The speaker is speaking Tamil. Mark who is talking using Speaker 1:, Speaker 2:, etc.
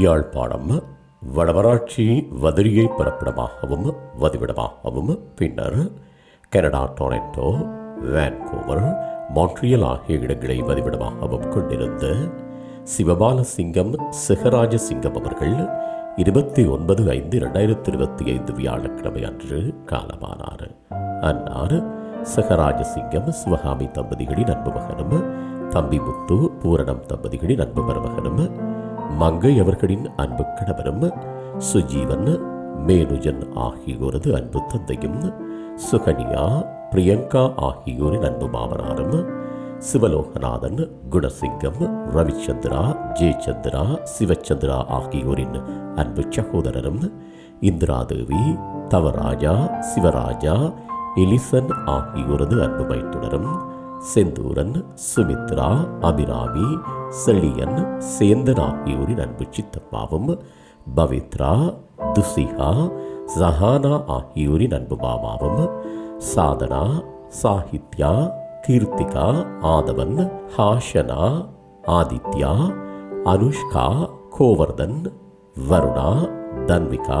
Speaker 1: யாழ்ப்பாணம் வடவராட்சி வதிரியை பிறப்பிடமாகவும் வதிவிடமாகவும் பின்னர் கனடா டொரண்டோ வேன்கூவர் மான்ட்ரியல் ஆகிய இடங்களை வதிவிடமாகவும் கொண்டிருந்த சிவபாலசிங்கம் சிகராஜசிங்கம் அவர்கள் இருபத்தி ஒன்பது ஐந்து இரண்டாயிரத்தி இருபத்தி ஐந்து வியாழக்கிழமை அன்று காலமானார். அன்னார் சிகராஜசிங்கம் சிவகாமி தம்பதிகளின் அன்பு மகனும் தம்பி முத்து பூரணம் தம்பதிகளின் அன்பு மருமகனும் மங்கை அவர்களின் அன்பு கணவரும் சுஜீவன் மேனுஜன் ஆகியோரது அன்பு தந்தையும் சுகன்யா பிரியங்கா ஆகியோரின் அன்பு மாமனாரும் சிவலோகநாதன் குணசிங்கம் ரவிச்சந்திரா ஜெயச்சந்திரா சிவச்சந்திரா ஆகியோரின் அன்பு சகோதரரும் இந்திராதேவி தவராஜா சிவராஜா எலிசன் ஆகியோரது அன்பு மைத்துனரும் செந்தூரன் சுமித்ரா அபிராமி செழியன் சேந்தன் ஆகியோரின் அன்பு சித்தப்பாவும் பவித்ரா துசிகா ஜஹானா ஆகியோரின் அன்பு மாமாவும் சாதனா சாகித்யா கீர்த்திகா ஆதவன் ஹாஷனா ஆதித்யா அனுஷ்கா கோவர்தன் வருணா தன்விகா